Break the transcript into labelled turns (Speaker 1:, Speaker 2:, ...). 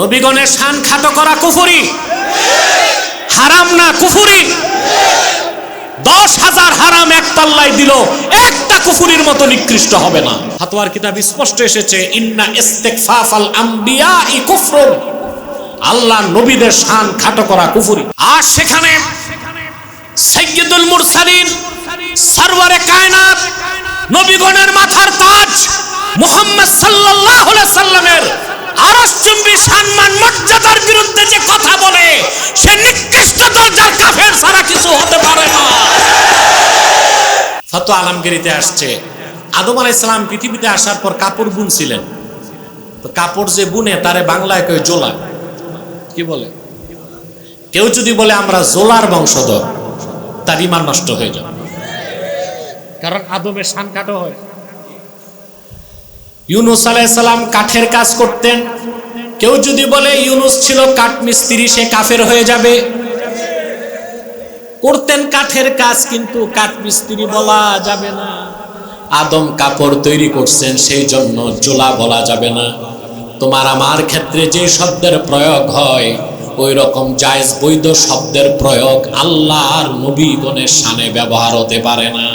Speaker 1: নবীগণের শান খাটো করা কুফুরি। হারাম না কুফুরি। দশ হাজার হারাম এক দিল, একটা কুফুরির মতো নিকৃষ্ট হবে না। ফাতোয়ার কিতাব স্পষ্ট এসেছে, ইন্না আম্বিয়া ই আল্লাহ নবীদের শান খাটো করা কুফুরি। আর সেখানে সাইয়্যিদুল মুরসালিন, সরওয়ারে কায়নাত, নবীগণের মাথার তাজ মুহাম্মদ সাল্লাল্লাহু আলাইহি সাল্লামের ফতোয়া আলমগিরিতে আসছে। আদম আলাইহিস সালাম পৃথিবীতে আসার পর কাপড় বুনছিলেন। তো কাপড় যে বুনে, তারে বাংলায় কয় জোলা। কি বলে? কেউ যদি বলে আমরা জোলার বংশধর, তার ইমান নষ্ট হয়ে যাবে। কারণ আদমের শান কাটো হয়। ইউনুস আলাইসালাম কাঠের কাজ করতেন। কেউ যদি বলে, ইউনুস ছিল কাঠ মিস্ত্রি সে কাফের হয়ে যাবে। করতেন কাঠের কাজ, কিন্তু কাঠ মিস্ত্রি বলা যাবে না। আদম কাপড় তৈরি করছেন, সেই জন্য জোলা বলা যাবে না। তোমার আমার ক্ষেত্রে যে শব্দের প্রয়োগ হয়, ওই রকম জায়েজ বৈধ শব্দের প্রয়োগ আল্লাহর নবীগণের সানে ব্যবহার হতে পারে না।